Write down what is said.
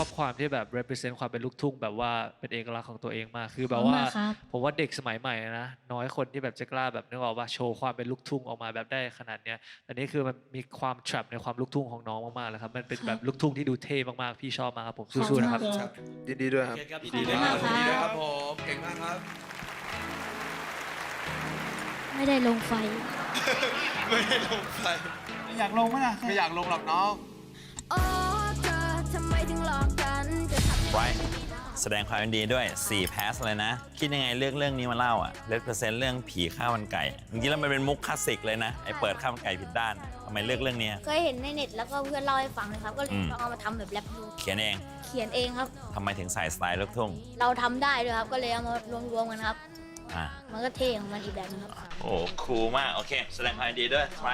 อบความที่แบบ represent ความเป็นลูกทุ่งแบบว่าเป็นเอกลักษณ์ของตัวเองมากคือแบบว่า ขอบคุณมากครับ ผมว่าเด็กสมัยใหม่นะน้อยคนที่แบบจะกล้าแบบนึกออกว่าโชว์ความเป็นลูกทุ่งออกมาแบบได้ขนาดเนี้ยอันนี้คือมันมีความ trap ในความลูกทุ่งของน้องมากๆเลยครับมันเป็นแบบลูกทุ่งที่ดูเท่มากๆพี่ชอบมากครับผมสู้ๆนะครับครับ ยินดีด้วยครับโอเคครับขอบคุณมากครับ ยินดีด้วยครับผมเก่งมากครับ ไม่ได้ลงไฟ ไม่ได้ลงไปอยากลงไหมล่ะ ไม่อยากลงหรอกน้อง โอ้ ไว้ แสดงความยินดีด้วย 4 แพสเลยนะ คิดยังไงเลือกเรื่องนี้มาเล่าอะเลดเปอร์เซ็นต์เรื่องผีข้าวมันไก่จริงๆแล้วมันเป็นมุกคลาสสิกเลยนะไอ้เปิดข้าวมันไก่ผิดด้านทำไมเลือกเรื่องเนี้ยเคยเห็นในเน็ตแล้วก็เพื่อนเล่าให้ฟังเลยครับ ก็เลยอืม ลองเอามาทำแบบแรปดู เขียนเองเขียนเองครับ ทำไมถึงใส่สไตล์ลูกทุ่งเราทำได้ด้วยครับ ก็เลยเอามารวมๆกันครับ อะมันก็เท่ของมันอีกแบบนึงครับ โอ้คูลมากโอเค แสดงความยินดีด้วยไว้